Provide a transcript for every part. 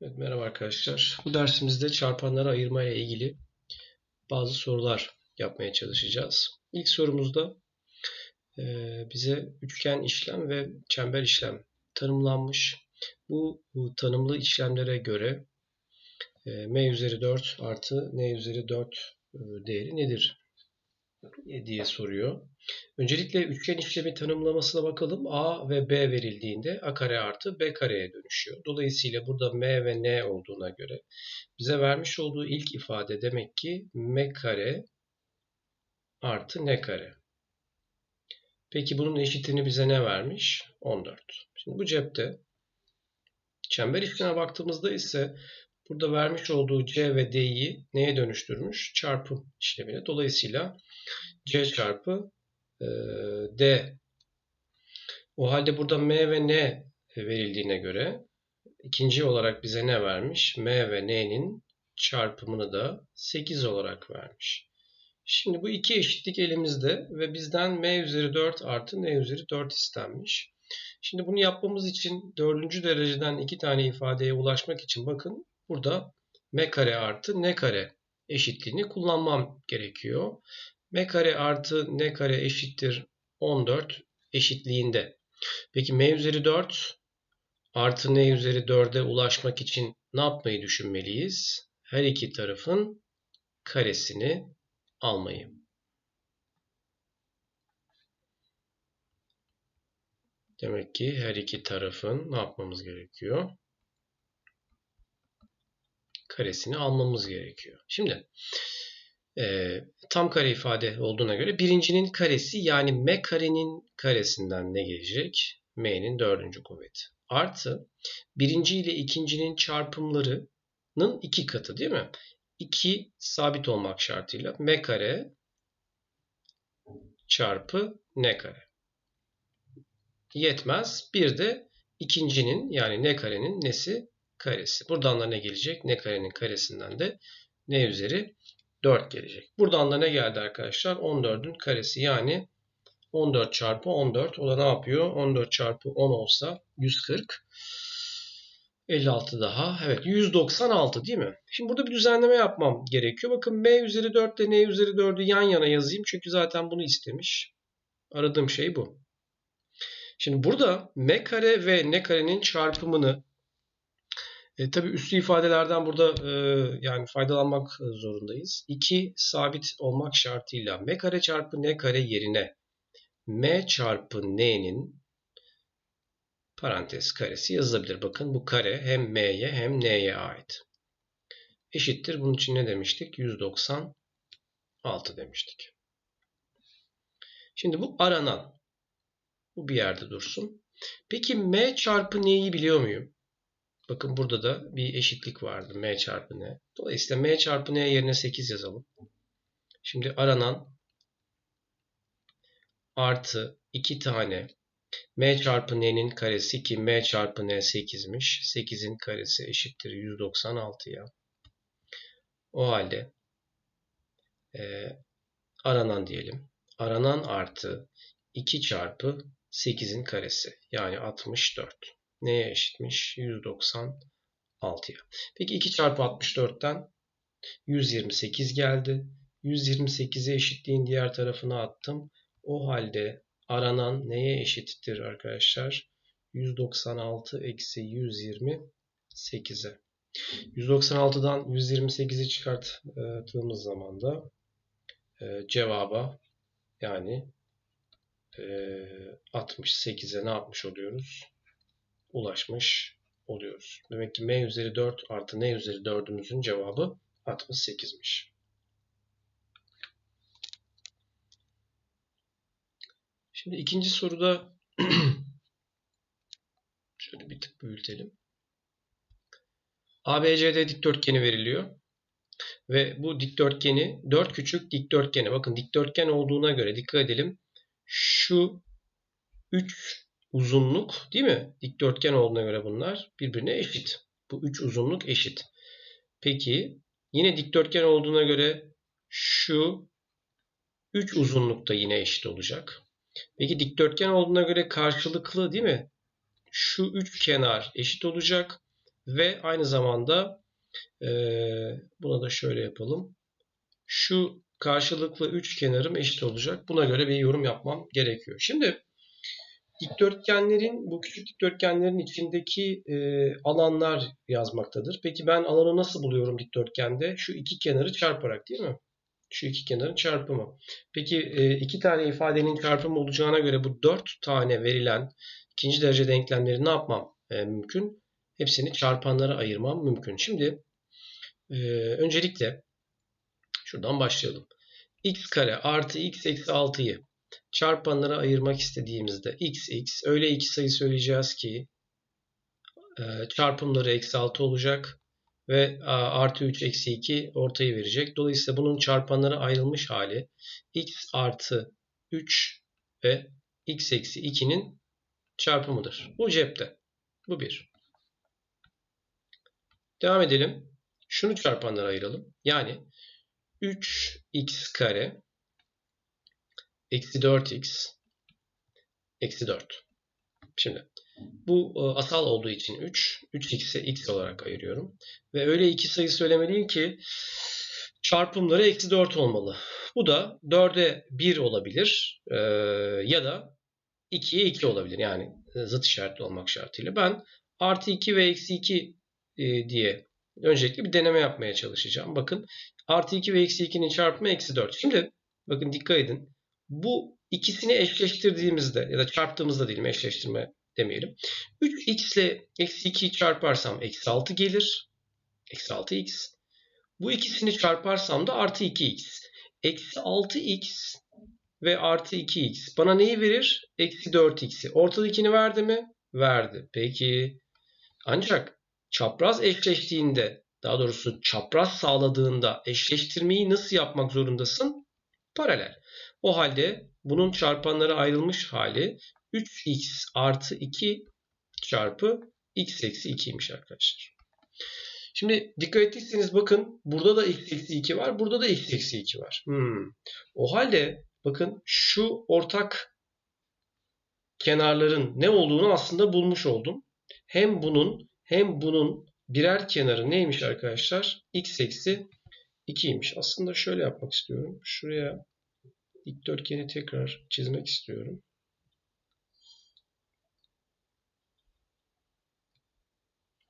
Evet, merhaba arkadaşlar. Bu dersimizde çarpanları ayırma ile ilgili bazı sorular yapmaya çalışacağız. İlk sorumuzda e, bize üçgen işlem ve çember işlem tanımlanmış. Bu, bu tanımlı işlemlere göre e, m üzeri 4 artı n üzeri 4 e, değeri nedir diye soruyor. Öncelikle üçgen işlemi tanımlamasına bakalım. A ve B verildiğinde A kare artı B kareye dönüşüyor. Dolayısıyla burada M ve N olduğuna göre bize vermiş olduğu ilk ifade demek ki M kare artı N kare. Peki bunun eşitini bize ne vermiş? 14. Şimdi bu cepte çember işlemine baktığımızda ise burada vermiş olduğu C ve D'yi neye dönüştürmüş? Çarpım işlemine. Dolayısıyla C çarpı D. O halde burada M ve N verildiğine göre ikinci olarak bize ne vermiş? M ve N'nin çarpımını da 8 olarak vermiş. Şimdi bu iki eşitlik elimizde ve bizden M üzeri 4 artı N üzeri 4 istenmiş. Şimdi bunu yapmamız için dördüncü dereceden iki tane ifadeye ulaşmak için bakın burada M kare artı N kare eşitliğini kullanmam gerekiyor m kare artı n kare eşittir 14 eşitliğinde. Peki m üzeri 4 artı n üzeri 4'e ulaşmak için ne yapmayı düşünmeliyiz? Her iki tarafın karesini almayı. Demek ki her iki tarafın ne yapmamız gerekiyor? Karesini almamız gerekiyor. Şimdi e, tam kare ifade olduğuna göre birincinin karesi yani m karenin karesinden ne gelecek? m'nin dördüncü kuvveti. Artı birinci ile ikincinin çarpımlarının iki katı değil mi? 2 sabit olmak şartıyla m kare çarpı n kare. Yetmez. Bir de ikincinin yani n karenin nesi karesi. Buradan da ne gelecek? n karenin karesinden de n üzeri 4 gelecek. Buradan da ne geldi arkadaşlar? 14'ün karesi yani 14 çarpı 14. O da ne yapıyor? 14 çarpı 10 olsa 140. 56 daha. Evet 196 değil mi? Şimdi burada bir düzenleme yapmam gerekiyor. Bakın m üzeri 4 ile n üzeri 4'ü yan yana yazayım. Çünkü zaten bunu istemiş. Aradığım şey bu. Şimdi burada m kare ve n karenin çarpımını e, tabii üslü ifadelerden burada e, yani faydalanmak zorundayız. 2 sabit olmak şartıyla m kare çarpı n kare yerine m çarpı n'nin parantez karesi yazılabilir. Bakın bu kare hem m'ye hem n'ye ait. Eşittir. Bunun için ne demiştik? 196 demiştik. Şimdi bu aranan. Bu bir yerde dursun. Peki m çarpı n'yi biliyor muyum? Bakın burada da bir eşitlik vardı. M çarpı N. Dolayısıyla M çarpı N yerine 8 yazalım. Şimdi aranan artı 2 tane M çarpı N'nin karesi ki M çarpı N 8'miş. 8'in karesi eşittir 196'ya. O halde e, aranan diyelim. Aranan artı 2 çarpı 8'in karesi yani 64 neye eşitmiş? 196'ya. Peki 2 çarpı 64'ten 128 geldi. 128'e eşitliğin diğer tarafına attım. O halde aranan neye eşittir arkadaşlar? 196 eksi 128'e. 196'dan 128'i çıkarttığımız zaman da e, cevaba yani 68'e e, ne yapmış oluyoruz? Ulaşmış oluyoruz. Demek ki m üzeri 4 artı n üzeri 4'ümüzün cevabı 68'miş. Şimdi ikinci soruda şöyle bir tık büyütelim. ABCD dikdörtgeni veriliyor. Ve bu dikdörtgeni 4 küçük dikdörtgeni bakın dikdörtgen olduğuna göre dikkat edelim. Şu 3 uzunluk değil mi? Dikdörtgen olduğuna göre bunlar birbirine eşit. Bu üç uzunluk eşit. Peki yine dikdörtgen olduğuna göre şu üç uzunluk da yine eşit olacak. Peki dikdörtgen olduğuna göre karşılıklı değil mi? Şu üç kenar eşit olacak. ve aynı zamanda eee buna da şöyle yapalım. Şu karşılıklı üç kenarım eşit olacak. Buna göre bir yorum yapmam gerekiyor. Şimdi dikdörtgenlerin bu küçük dikdörtgenlerin içindeki e, alanlar yazmaktadır. Peki ben alanı nasıl buluyorum dikdörtgende? Şu iki kenarı çarparak değil mi? Şu iki kenarın çarpımı. Peki e, iki tane ifadenin çarpımı olacağına göre bu dört tane verilen ikinci derece denklemleri ne yapmam e, mümkün? Hepsini çarpanlara ayırmam mümkün. Şimdi e, öncelikle şuradan başlayalım. x kare artı x eksi 6'yı çarpanlara ayırmak istediğimizde x x öyle iki sayı söyleyeceğiz ki e, çarpımları eksi 6 olacak ve artı 3 eksi 2 ortayı verecek. Dolayısıyla bunun çarpanlara ayrılmış hali x artı 3 ve x eksi 2'nin çarpımıdır. Bu cepte. Bu bir. Devam edelim. Şunu çarpanlara ayıralım. Yani 3x kare eksi 4x eksi 4. Şimdi bu e, asal olduğu için 3. 3x'e x olarak ayırıyorum. Ve öyle iki sayı söylemeliyim ki çarpımları eksi 4 olmalı. Bu da 4'e 1 olabilir e, ya da 2'ye 2 olabilir. Yani e, zıt işaretli olmak şartıyla. Ben artı 2 ve eksi 2 e, diye öncelikle bir deneme yapmaya çalışacağım. Bakın artı 2 ve eksi 2'nin çarpımı eksi 4. Şimdi bakın dikkat edin. Bu ikisini eşleştirdiğimizde ya da çarptığımızda diyelim eşleştirme demeyelim. 3x ile eksi 2'yi çarparsam eksi 6 gelir. Eksi 6x. Bu ikisini çarparsam da artı 2x. Eksi 6x ve artı 2x bana neyi verir? Eksi 4x'i. Ortadakini verdi mi? Verdi. Peki ancak çapraz eşleştiğinde daha doğrusu çapraz sağladığında eşleştirmeyi nasıl yapmak zorundasın? Paralel. O halde bunun çarpanları ayrılmış hali 3x artı 2 çarpı x eksi 2'ymiş arkadaşlar. Şimdi dikkat ettiyseniz bakın burada da x eksi 2 var. Burada da x eksi 2 var. Hmm. O halde bakın şu ortak kenarların ne olduğunu aslında bulmuş oldum. Hem bunun hem bunun birer kenarı neymiş arkadaşlar? x eksi 2'ymiş. Aslında şöyle yapmak istiyorum. Şuraya dikdörtgeni tekrar çizmek istiyorum.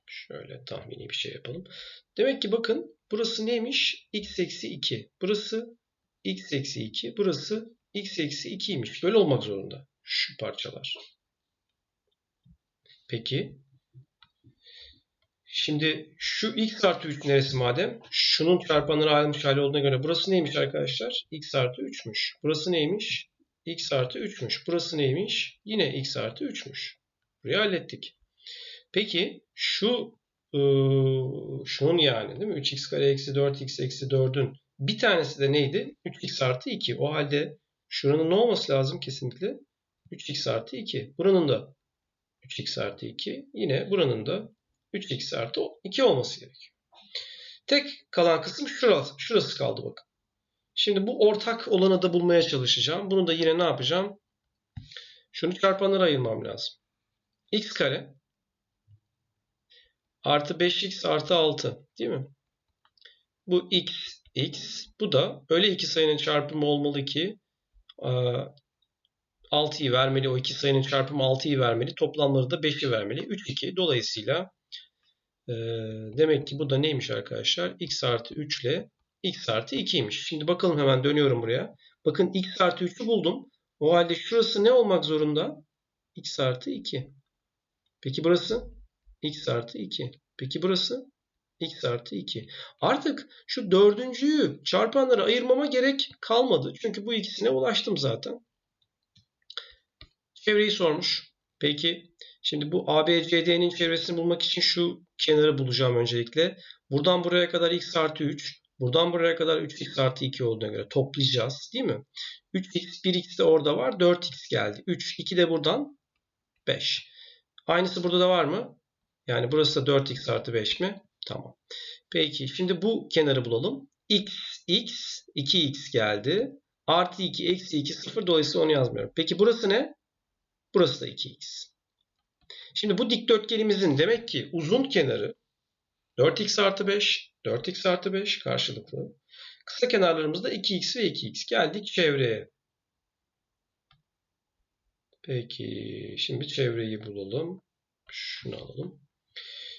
Şöyle tahmini bir şey yapalım. Demek ki bakın burası neymiş? x eksi 2. Burası x eksi 2. Burası x eksi 2'ymiş. Böyle olmak zorunda. Şu parçalar. Peki. Şimdi şu x artı 3 neresi madem? Şunun çarpanları ayrılmış hali olduğuna göre burası neymiş arkadaşlar? x artı 3'müş. Burası neymiş? x artı 3'müş. Burası neymiş? Yine x artı 3'müş. Burayı hallettik. Peki şu ıı, şunun yani değil mi? 3x kare eksi 4x eksi 4'ün bir tanesi de neydi? 3x artı 2. O halde şuranın ne olması lazım kesinlikle? 3x artı 2. Buranın da 3x artı 2. Yine buranın da 3x artı 2 olması gerekiyor. Tek kalan kısım şurası, şurası kaldı bakın. Şimdi bu ortak olanı da bulmaya çalışacağım. Bunu da yine ne yapacağım? Şunu çarpanlara ayırmam lazım. x kare artı 5x artı 6 değil mi? Bu x, x. Bu da öyle iki sayının çarpımı olmalı ki 6'yı vermeli. O iki sayının çarpımı 6'yı vermeli. Toplamları da 5'i vermeli. 3, 2. Dolayısıyla e, demek ki bu da neymiş arkadaşlar? x artı 3 ile x artı 2'ymiş. Şimdi bakalım hemen dönüyorum buraya. Bakın x artı 3'ü buldum. O halde şurası ne olmak zorunda? x artı 2. Peki burası? x artı 2. Peki burası? x artı 2. Artık şu dördüncüyü çarpanlara ayırmama gerek kalmadı. Çünkü bu ikisine ulaştım zaten. Çevreyi sormuş. Peki şimdi bu ABCD'nin çevresini bulmak için şu kenarı bulacağım öncelikle. Buradan buraya kadar x artı 3. Buradan buraya kadar 3x artı 2 olduğuna göre toplayacağız değil mi? 3x 1x de orada var. 4x geldi. 3 2 de buradan 5. Aynısı burada da var mı? Yani burası da 4x artı 5 mi? Tamam. Peki şimdi bu kenarı bulalım. x, x, 2x geldi. Artı 2, eksi 2, 0. Dolayısıyla onu yazmıyorum. Peki burası ne? Burası da 2x. Şimdi bu dikdörtgenimizin demek ki uzun kenarı 4x artı 5, 4x artı 5 karşılıklı. Kısa kenarlarımızda 2x ve 2x. Geldik çevreye. Peki şimdi çevreyi bulalım. Şunu alalım.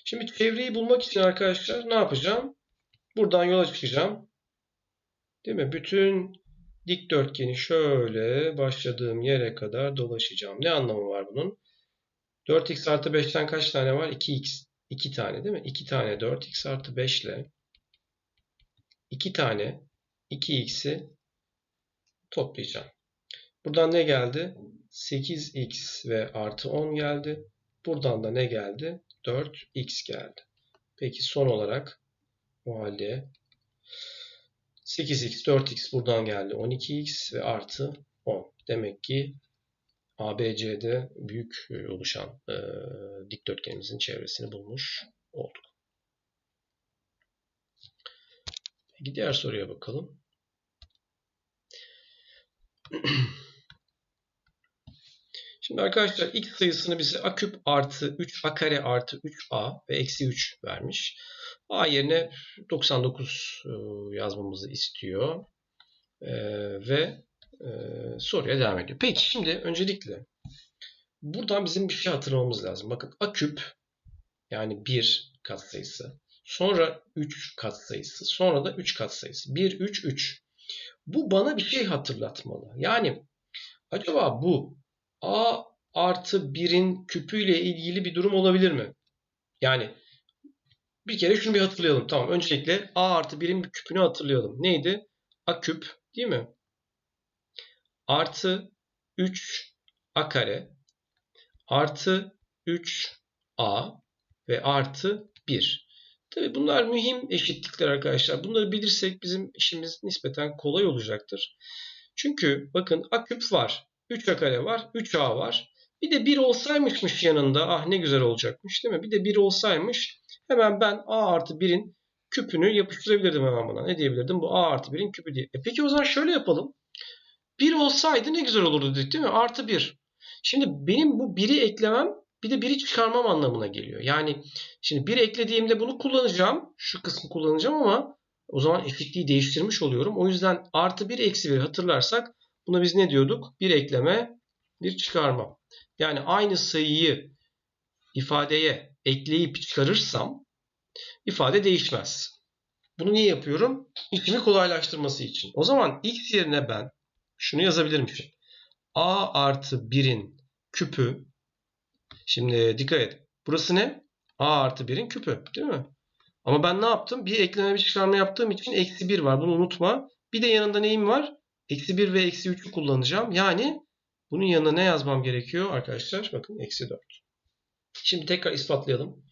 Şimdi çevreyi bulmak için arkadaşlar ne yapacağım? Buradan yola çıkacağım. Değil mi? Bütün dikdörtgeni şöyle başladığım yere kadar dolaşacağım. Ne anlamı var bunun? 4x artı 5'ten kaç tane var? 2x. 2 tane değil mi? 2 tane 4x artı 5 ile 2 tane 2x'i toplayacağım. Buradan ne geldi? 8x ve artı 10 geldi. Buradan da ne geldi? 4x geldi. Peki son olarak o halde 8x, 4x buradan geldi. 12x ve artı 10. Demek ki ABC'de büyük e, oluşan e, dikdörtgenimizin çevresini bulmuş olduk. Peki diğer soruya bakalım. Şimdi arkadaşlar x sayısını bize a küp artı 3 a kare artı 3a ve eksi 3 vermiş. A yerine 99 e, yazmamızı istiyor. E, ve e, soruya devam ediyor. Peki şimdi öncelikle buradan bizim bir şey hatırlamamız lazım. Bakın a küp yani 1 katsayısı. Sonra 3 katsayısı. Sonra da 3 katsayısı. 1, 3, 3. Bu bana bir şey hatırlatmalı. Yani acaba bu a artı 1'in küpüyle ilgili bir durum olabilir mi? Yani bir kere şunu bir hatırlayalım. Tamam öncelikle a artı 1'in bir küpünü hatırlayalım. Neydi? a küp değil mi? Artı 3 a kare artı 3a ve artı 1. Tabii bunlar mühim eşitlikler arkadaşlar. Bunları bilirsek bizim işimiz nispeten kolay olacaktır. Çünkü bakın a küp var. 3a kare var. 3a var. Bir de 1 olsaymışmış yanında. Ah ne güzel olacakmış değil mi? Bir de 1 olsaymış. Hemen ben a artı 1'in küpünü yapıştırabilirdim hemen buna. Ne diyebilirdim? Bu a artı 1'in küpü diye. E peki o zaman şöyle yapalım. 1 olsaydı ne güzel olurdu dedik değil mi? Artı 1. Şimdi benim bu 1'i eklemem bir de 1'i çıkarmam anlamına geliyor. Yani şimdi 1 eklediğimde bunu kullanacağım. Şu kısmı kullanacağım ama o zaman eşitliği değiştirmiş oluyorum. O yüzden artı 1 eksi 1 hatırlarsak buna biz ne diyorduk? 1 ekleme, 1 çıkarma. Yani aynı sayıyı ifadeye ekleyip çıkarırsam ifade değişmez. Bunu niye yapıyorum? İşimi kolaylaştırması için. O zaman x yerine ben şunu yazabilirmişim. a artı 1'in küpü Şimdi dikkat et. Burası ne? A artı 1'in küpü değil mi? Ama ben ne yaptım? Bir ekleme bir çıkarma yaptığım için eksi 1 var. Bunu unutma. Bir de yanında neyim var? Eksi 1 ve eksi 3'ü kullanacağım. Yani bunun yanına ne yazmam gerekiyor arkadaşlar? Bakın eksi 4. Şimdi tekrar ispatlayalım.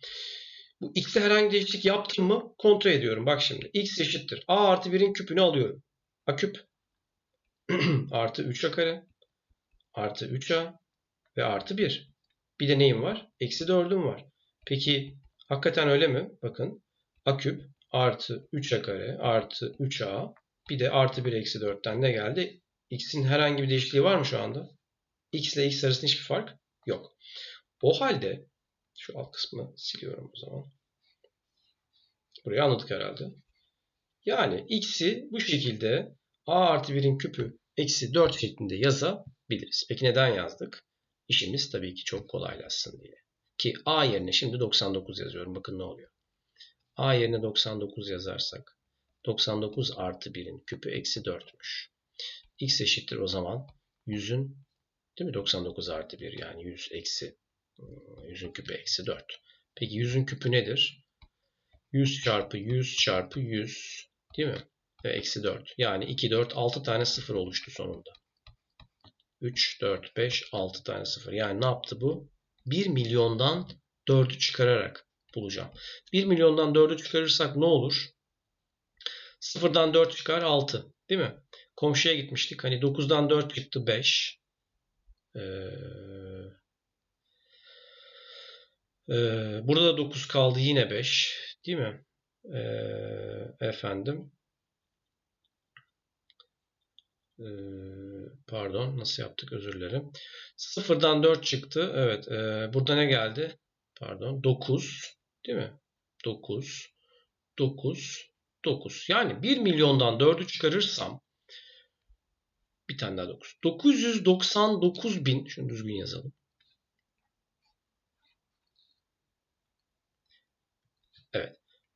Bu x'e herhangi değişiklik yaptım mı kontrol ediyorum. Bak şimdi x eşittir. a artı 1'in küpünü alıyorum. a küp artı 3a kare artı 3a ve artı 1. Bir de neyim var? Eksi 4'üm var. Peki hakikaten öyle mi? Bakın a küp artı 3a kare artı 3a bir de artı 1 eksi 4'ten ne geldi? x'in herhangi bir değişikliği var mı şu anda? x ile x arasında hiçbir fark yok. O halde şu alt kısmı siliyorum o zaman. Burayı anladık herhalde. Yani x'i bu şekilde a artı 1'in küpü eksi 4 şeklinde yazabiliriz. Peki neden yazdık? İşimiz tabii ki çok kolaylaşsın diye. Ki a yerine şimdi 99 yazıyorum. Bakın ne oluyor. a yerine 99 yazarsak 99 artı 1'in küpü eksi 4'müş. x eşittir o zaman 100'ün değil mi 99 artı 1 yani 100 eksi 100'ün küpü eksi 4. Peki 100'ün küpü nedir? 100 çarpı 100 çarpı 100 değil mi? Ve eksi 4. Yani 2, 4, 6 tane sıfır oluştu sonunda. 3, 4, 5, 6 tane sıfır. Yani ne yaptı bu? 1 milyondan 4'ü çıkararak bulacağım. 1 milyondan 4'ü çıkarırsak ne olur? Sıfırdan 4 çıkar 6. Değil mi? Komşuya gitmiştik. Hani 9'dan 4 çıktı 5. Ee, burada da 9 kaldı yine 5. Değil mi? Ee, efendim. Ee, pardon nasıl yaptık özür dilerim. Sıfırdan 4 çıktı. Evet. E, burada ne geldi? Pardon 9 değil mi? 9. 9, 9. Yani 1 milyondan 4'ü çıkarırsam bir tane daha 9. 999 bin, şunu düzgün yazalım.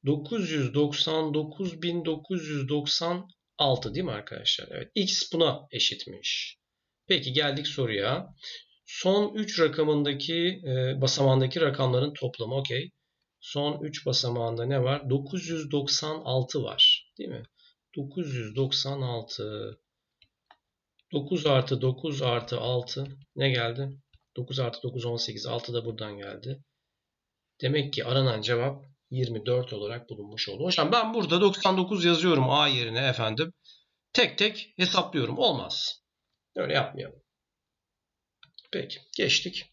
999.996 değil mi arkadaşlar? Evet. X buna eşitmiş. Peki geldik soruya. Son 3 rakamındaki e, basamağındaki rakamların toplamı. Okey. Son 3 basamağında ne var? 996 var. Değil mi? 996 9 artı 9 artı 6 ne geldi? 9 artı 9 18 6 da buradan geldi. Demek ki aranan cevap 24 olarak bulunmuş oldu. Hocam ben burada 99 yazıyorum A yerine efendim. Tek tek hesaplıyorum. Olmaz. Öyle yapmayalım. Peki geçtik.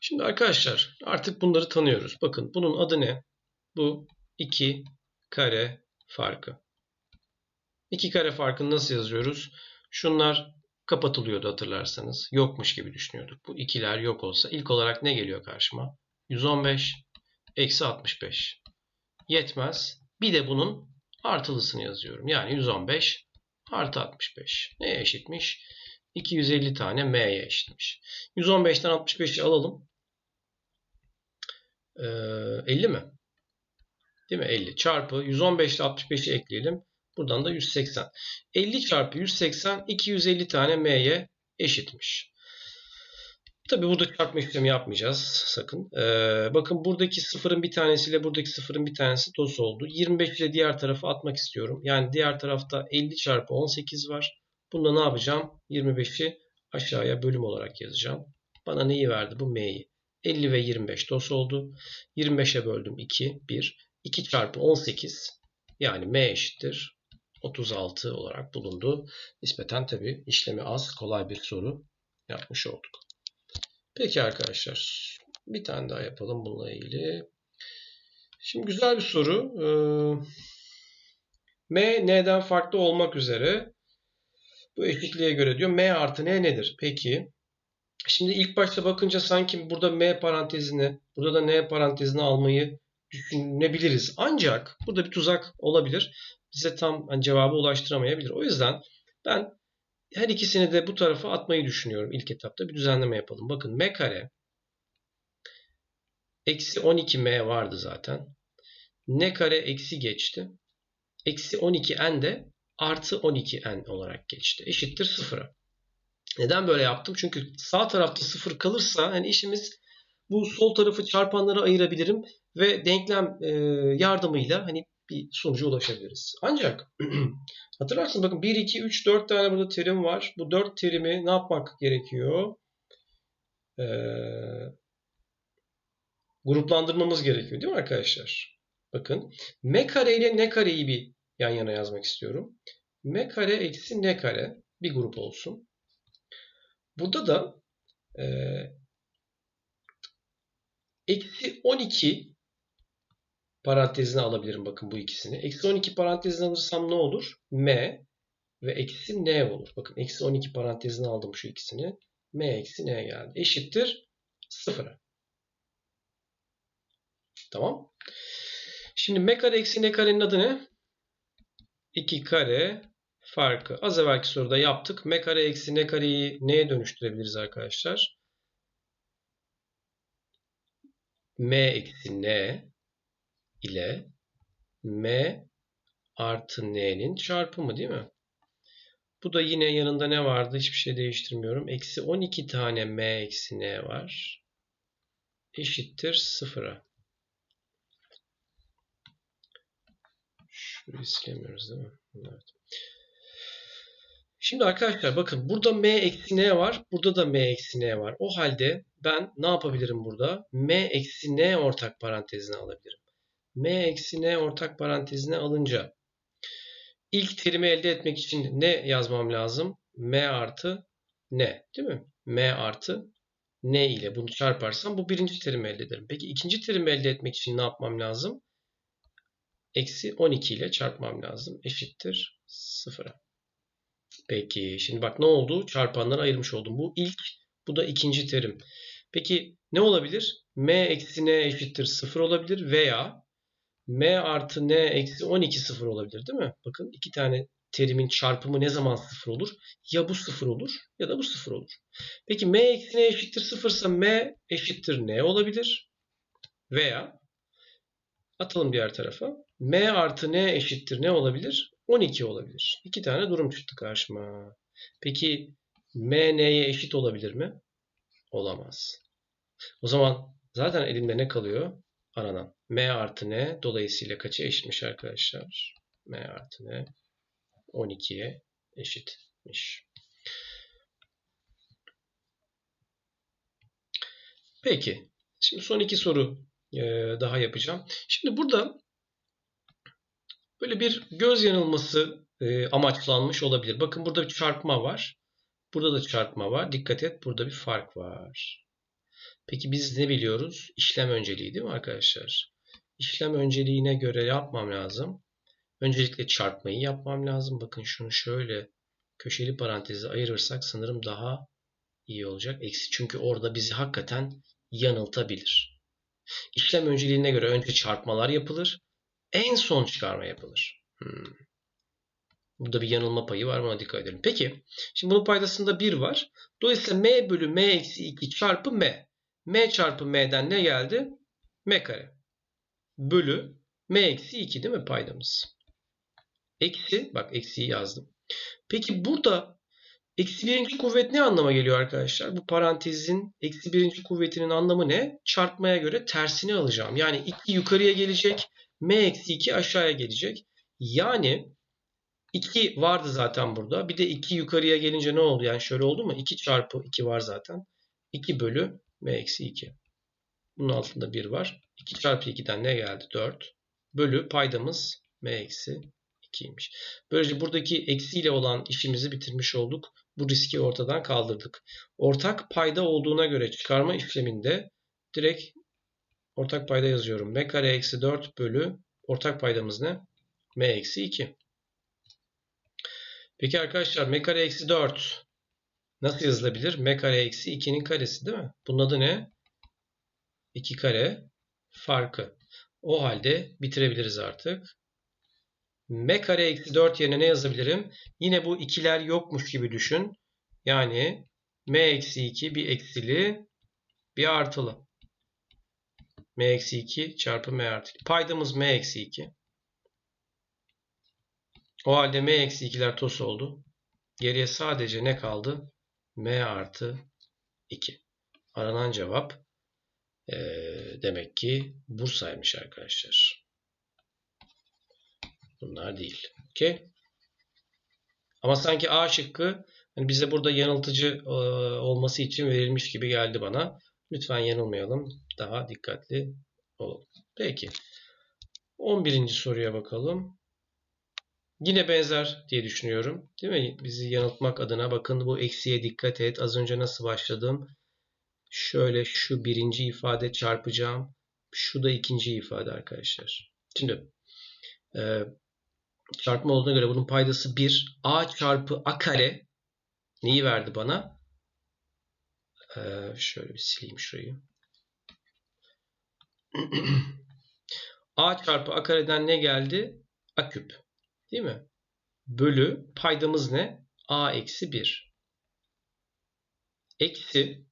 Şimdi arkadaşlar artık bunları tanıyoruz. Bakın bunun adı ne? Bu 2 kare farkı. 2 kare farkını nasıl yazıyoruz? Şunlar kapatılıyordu hatırlarsanız. Yokmuş gibi düşünüyorduk. Bu ikiler yok olsa ilk olarak ne geliyor karşıma? 115 eksi 65. Yetmez. Bir de bunun artılısını yazıyorum. Yani 115 artı 65. Neye eşitmiş? 250 tane m'ye eşitmiş. 115'ten 65'i alalım. Ee, 50 mi? Değil mi? 50 çarpı 115 ile 65'i ekleyelim. Buradan da 180. 50 çarpı 180 250 tane m'ye eşitmiş. Tabi burada çarpma işlemi yapmayacağız sakın. Ee, bakın buradaki sıfırın bir tanesiyle buradaki sıfırın bir tanesi dos oldu. 25 ile diğer tarafa atmak istiyorum. Yani diğer tarafta 50 çarpı 18 var. Bunda ne yapacağım? 25'i aşağıya bölüm olarak yazacağım. Bana neyi verdi bu m'yi? 50 ve 25 dos oldu. 25'e böldüm 2, 1. 2 çarpı 18 yani m eşittir 36 olarak bulundu. Nispeten tabi işlemi az, kolay bir soru yapmış olduk. Peki arkadaşlar bir tane daha yapalım bununla ilgili. Şimdi güzel bir soru. Ee, M n'den farklı olmak üzere bu eşitliğe göre diyor M artı N nedir? Peki. Şimdi ilk başta bakınca sanki burada M parantezini, burada da N parantezini almayı düşünebiliriz. Ancak burada bir tuzak olabilir. Bize tam hani cevabı ulaştıramayabilir. O yüzden ben her ikisini de bu tarafa atmayı düşünüyorum ilk etapta. Bir düzenleme yapalım. Bakın m kare eksi 12m vardı zaten. n kare eksi geçti. Eksi 12n de artı 12n olarak geçti. Eşittir sıfıra. Neden böyle yaptım? Çünkü sağ tarafta sıfır kalırsa hani işimiz bu sol tarafı çarpanlara ayırabilirim ve denklem yardımıyla hani bir sonuca ulaşabiliriz. Ancak hatırlarsınız bakın 1, 2, 3, 4 tane burada terim var. Bu 4 terimi ne yapmak gerekiyor? Ee, gruplandırmamız gerekiyor değil mi arkadaşlar? Bakın m kare ile n kareyi bir yan yana yazmak istiyorum. m kare eksi n kare bir grup olsun. Burada da e, eksi 12 parantezine alabilirim bakın bu ikisini. Eksi 12 parantezine alırsam ne olur? M ve eksi N olur. Bakın eksi 12 parantezine aldım şu ikisini. M eksi N geldi. Eşittir 0'a. Tamam. Şimdi M kare eksi N karenin adı ne? 2 kare farkı. Az evvelki soruda yaptık. M kare eksi N kareyi neye dönüştürebiliriz arkadaşlar? M eksi N ile m artı n'nin çarpımı değil mi? Bu da yine yanında ne vardı? Hiçbir şey değiştirmiyorum. Eksi 12 tane m eksi n var. Eşittir sıfıra. Şurayı silemiyoruz değil mi? Evet. Şimdi arkadaşlar bakın burada m eksi n var. Burada da m eksi n var. O halde ben ne yapabilirim burada? m eksi n ortak parantezine alabilirim m eksi n ortak parantezine alınca ilk terimi elde etmek için ne yazmam lazım? m artı n değil mi? m artı n ile bunu çarparsam bu birinci terimi elde ederim. Peki ikinci terimi elde etmek için ne yapmam lazım? Eksi 12 ile çarpmam lazım. Eşittir 0'a. Peki şimdi bak ne oldu? Çarpanları ayırmış oldum. Bu ilk, bu da ikinci terim. Peki ne olabilir? m eksi n eşittir 0 olabilir veya m artı n eksi 12 sıfır olabilir değil mi? Bakın iki tane terimin çarpımı ne zaman sıfır olur? Ya bu sıfır olur ya da bu sıfır olur. Peki m eksi n eşittir sıfırsa m eşittir n olabilir. Veya atalım diğer tarafa. m artı n eşittir ne olabilir? 12 olabilir. İki tane durum çıktı karşıma. Peki m n'ye eşit olabilir mi? Olamaz. O zaman zaten elimde ne kalıyor? Aranan. m artı n dolayısıyla kaça eşitmiş arkadaşlar? m artı n 12'ye eşitmiş. Peki. Şimdi son iki soru e, daha yapacağım. Şimdi burada böyle bir göz yanılması e, amaçlanmış olabilir. Bakın burada bir çarpma var. Burada da çarpma var. Dikkat et burada bir fark var. Peki biz ne biliyoruz? İşlem önceliği değil mi arkadaşlar? İşlem önceliğine göre yapmam lazım. Öncelikle çarpmayı yapmam lazım. Bakın şunu şöyle köşeli parantezi ayırırsak sanırım daha iyi olacak. Eksi çünkü orada bizi hakikaten yanıltabilir. İşlem önceliğine göre önce çarpmalar yapılır. En son çıkarma yapılır. Hmm. Burada bir yanılma payı var buna dikkat edelim. Peki şimdi bunun paydasında 1 var. Dolayısıyla m bölü m eksi 2 çarpı m. m çarpı m'den ne geldi? m kare. Bölü m eksi 2 değil mi paydamız? Eksi, bak eksiyi yazdım. Peki burada eksi birinci kuvvet ne anlama geliyor arkadaşlar? Bu parantezin eksi birinci kuvvetinin anlamı ne? Çarpmaya göre tersini alacağım. Yani 2 yukarıya gelecek, m eksi 2 aşağıya gelecek. Yani 2 vardı zaten burada. Bir de 2 yukarıya gelince ne oldu? Yani şöyle oldu mu? 2 çarpı 2 var zaten. 2 bölü m eksi 2. Bunun altında 1 var. 2 çarpı 2'den ne geldi? 4. Bölü paydamız m eksi 2'ymiş. Böylece buradaki eksiyle olan işimizi bitirmiş olduk. Bu riski ortadan kaldırdık. Ortak payda olduğuna göre çıkarma işleminde direkt ortak payda yazıyorum. m kare eksi 4 bölü ortak paydamız ne? m eksi 2. Peki arkadaşlar m kare eksi 4 nasıl yazılabilir? m kare eksi 2'nin karesi değil mi? Bunun adı ne? 2 kare farkı. O halde bitirebiliriz artık m kare eksi 4 yerine ne yazabilirim? Yine bu ikiler yokmuş gibi düşün. Yani m eksi 2 bir eksili bir artılı. m eksi 2 çarpı m artı 2. Paydamız m eksi 2. O halde m eksi 2'ler tos oldu. Geriye sadece ne kaldı? M artı 2. Aranan cevap ee, demek ki Bursa'ymış arkadaşlar. Bunlar değil. Okey. Ama sanki A şıkkı hani bize burada yanıltıcı e, olması için verilmiş gibi geldi bana. Lütfen yanılmayalım. Daha dikkatli olalım. Peki. 11. soruya bakalım. Yine benzer diye düşünüyorum. Değil mi? Bizi yanıltmak adına bakın bu eksiye dikkat et. Az önce nasıl başladım? Şöyle şu birinci ifade çarpacağım. Şu da ikinci ifade arkadaşlar. Şimdi e, çarpma olduğuna göre bunun paydası 1. A çarpı A kare neyi verdi bana? Ee, şöyle bir sileyim şurayı. A çarpı A kareden ne geldi? A küp. Değil mi? Bölü paydamız ne? A eksi 1. Eksi.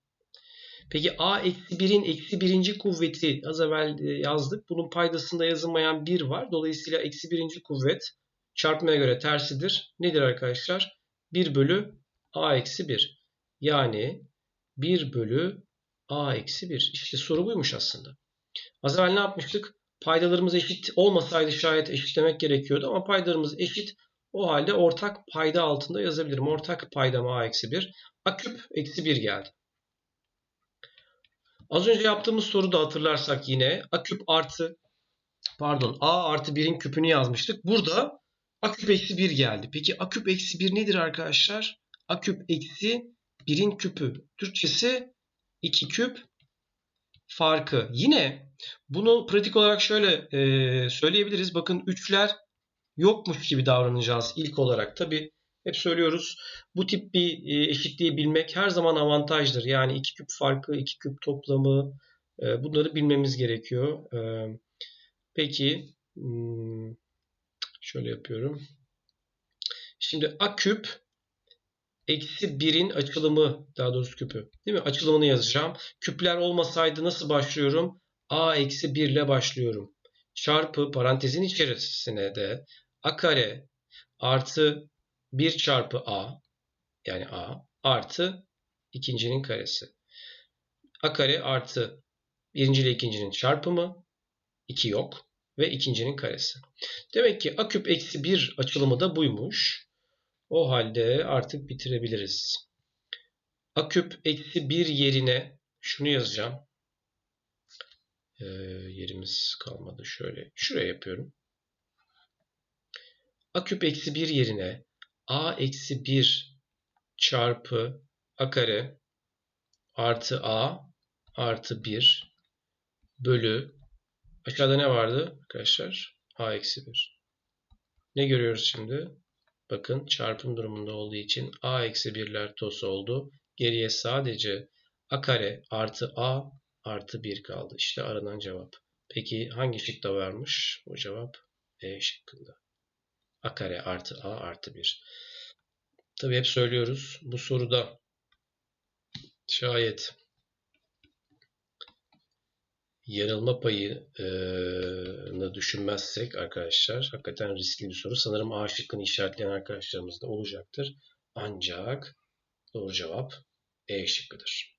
Peki A eksi 1'in eksi birinci kuvveti az evvel e, yazdık. Bunun paydasında yazılmayan 1 var. Dolayısıyla eksi birinci kuvvet çarpmaya göre tersidir. Nedir arkadaşlar? 1 bölü a eksi 1. Yani 1 bölü a eksi 1. İşte soru buymuş aslında. Az evvel ne yapmıştık? Paydalarımız eşit olmasaydı şayet eşitlemek gerekiyordu ama paydalarımız eşit. O halde ortak payda altında yazabilirim. Ortak paydam a eksi 1. A küp eksi 1 geldi. Az önce yaptığımız soruda hatırlarsak yine a küp artı pardon a artı 1'in küpünü yazmıştık. Burada A küp eksi 1 geldi. Peki A küp eksi 1 nedir arkadaşlar? A küp eksi 1'in küpü. Türkçesi 2 küp farkı. Yine bunu pratik olarak şöyle e, söyleyebiliriz. Bakın üçler yokmuş gibi davranacağız ilk olarak. Tabi Hep söylüyoruz. Bu tip bir e, eşitliği bilmek her zaman avantajdır. Yani iki küp farkı, iki küp toplamı e, bunları bilmemiz gerekiyor. E, peki hmm, şöyle yapıyorum. Şimdi a küp eksi 1'in açılımı daha doğrusu küpü değil mi? Açılımını yazacağım. Küpler olmasaydı nasıl başlıyorum? A eksi 1 ile başlıyorum. Çarpı parantezin içerisine de a kare artı 1 çarpı a yani a artı ikincinin karesi. a kare artı birinci ile ikincinin çarpımı 2 yok ve ikincinin karesi. Demek ki a küp eksi 1 açılımı da buymuş. O halde artık bitirebiliriz. A küp eksi 1 yerine şunu yazacağım. Ee, yerimiz kalmadı. Şöyle şuraya yapıyorum. A küp eksi 1 yerine A eksi 1 çarpı A kare artı A artı 1 bölü aşağıda ne vardı arkadaşlar? A eksi 1. Ne görüyoruz şimdi? Bakın çarpım durumunda olduğu için a eksi 1'ler tos oldu. Geriye sadece a kare artı a artı 1 kaldı. İşte aranan cevap. Peki hangi şıkta varmış? Bu cevap E şıkkında. a kare artı a artı 1. Tabi hep söylüyoruz. Bu soruda şayet yanılma payını düşünmezsek arkadaşlar hakikaten riskli bir soru. Sanırım A şıkkını işaretleyen arkadaşlarımız da olacaktır. Ancak doğru cevap E şıkkıdır.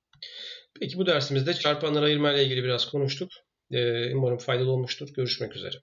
Peki bu dersimizde çarpanları ayırma ile ilgili biraz konuştuk. Umarım faydalı olmuştur. Görüşmek üzere.